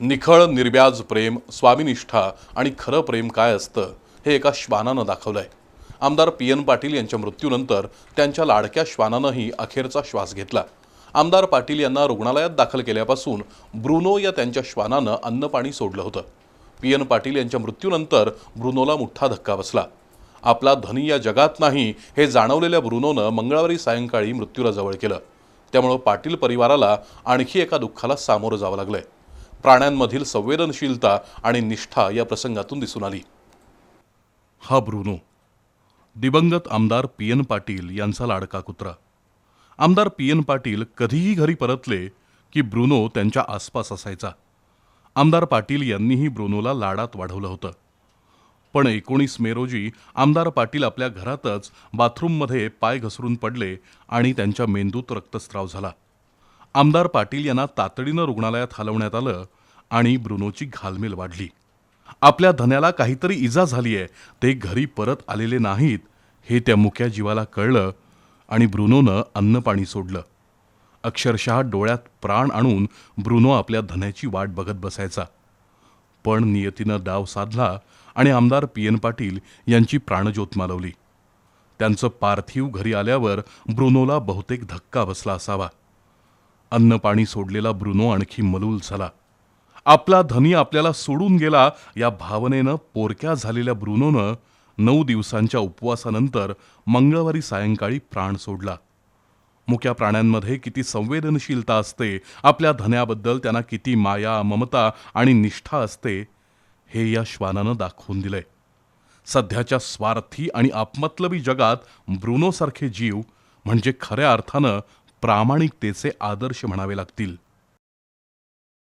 निखळ निर्व्याज प्रेम स्वामीनिष्ठा आणि खरं प्रेम काय असतं हे एका श्वानानं दाखवलं आहे आमदार पी एन पाटील यांच्या मृत्यूनंतर त्यांच्या लाडक्या श्वानानंही अखेरचा श्वास घेतला. आमदार पाटील यांना रुग्णालयात दाखल केल्यापासून ब्रुनो या त्यांच्या श्वानानं अन्नपाणी सोडलं होतं. पी एन पाटील यांच्या मृत्यूनंतर ब्रुनोला मोठा धक्का बसला. आपला धनी या जगात नाही हे जाणवलेल्या ब्रुनोनं मंगळवारी सायंकाळी मृत्यूला जवळ केलं. त्यामुळं पाटील परिवाराला आणखी एका दुःखाला सामोरं जावं लागलं आहे प्राण्यांमधील संवेदनशीलता आणि निष्ठा या प्रसंगातून दिसून आली. हा ब्रुनो दिवंगत आमदार पी एन पाटील यांचा लाडका कुत्रा. आमदार पी एन पाटील कधीही घरी परतले की ब्रुनो त्यांच्या आसपास असायचा. आमदार पाटील यांनीही ब्रुनोला लाडात वाढवलं होतं. पण एकोणीस मे रोजी आमदार पाटील आपल्या घरातच बाथरूममध्ये पाय घसरून पडले आणि त्यांच्या मेंदूत रक्तस्राव झाला. आमदार पाटील यांना तातडीनं रुग्णालयात हलवण्यात आलं आणि ब्रुनोची घालमेल वाढली. आपल्या धन्याला काहीतरी इजा झाली आहे ते घरी परत आलेले नाहीत हे त्या मुक्या जीवाला कळलं आणि ब्रुनोनं अन्नपाणी सोडलं. अक्षरशः डोळ्यात प्राण आणून ब्रुनो आपल्या धन्याची वाट बघत बसायचा. पण नियतीनं डाव साधला आणि आमदार पी एन पाटील यांची प्राणज्योत मालवली. त्यांचं पार्थिव घरी आल्यावर ब्रुनोला बहुतेक धक्का बसला असावा. अन्न पाणी सोडलेला ब्रुनो आणखी मलूल झाला. आपला धनी आपल्याला सोडून गेला या भावनेनं पोरक्या झालेल्या ब्रुनोनं नऊ दिवसांच्या उपवासानंतर मंगळवारी सायंकाळी प्राण सोडला. मुक्या प्राण्यांमध्ये किती संवेदनशीलता असते आपल्या धन्याबद्दल त्यांना किती माया ममता आणि निष्ठा असते हे या श्वानानं दाखवून दिलंय. सध्याच्या स्वार्थी आणि आपमतलबी जगात ब्रुनोसारखे जीव म्हणजे खऱ्या अर्थानं प्रामाणिकतेचे आदर्श म्हणावे लागतील.